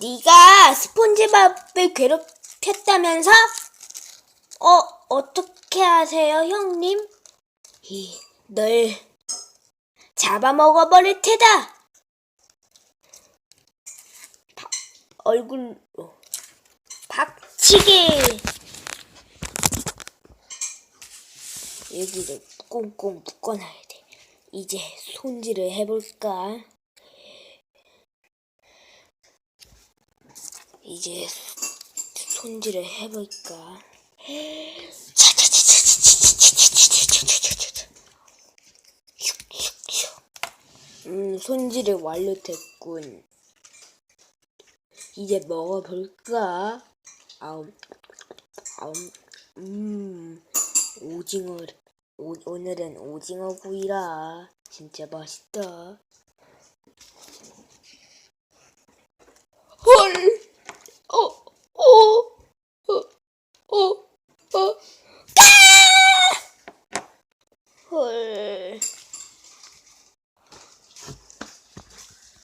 네가 스폰지밥을 괴롭혔다면서? 어, 어떻게 하세요, 형님? 이, 널 잡아먹어버릴 테다! 바- 얼굴로 박치기! 여기를 꽁꽁 묶어놔야 돼. 이제 손질을 해볼까? 이제 손질을 해볼까? 음, 손질이 완료됐군. 이제 먹어볼까? 아움, 아움, 음, 오징어, 오, 오늘은 오징어 구이라 진짜 맛있다. 会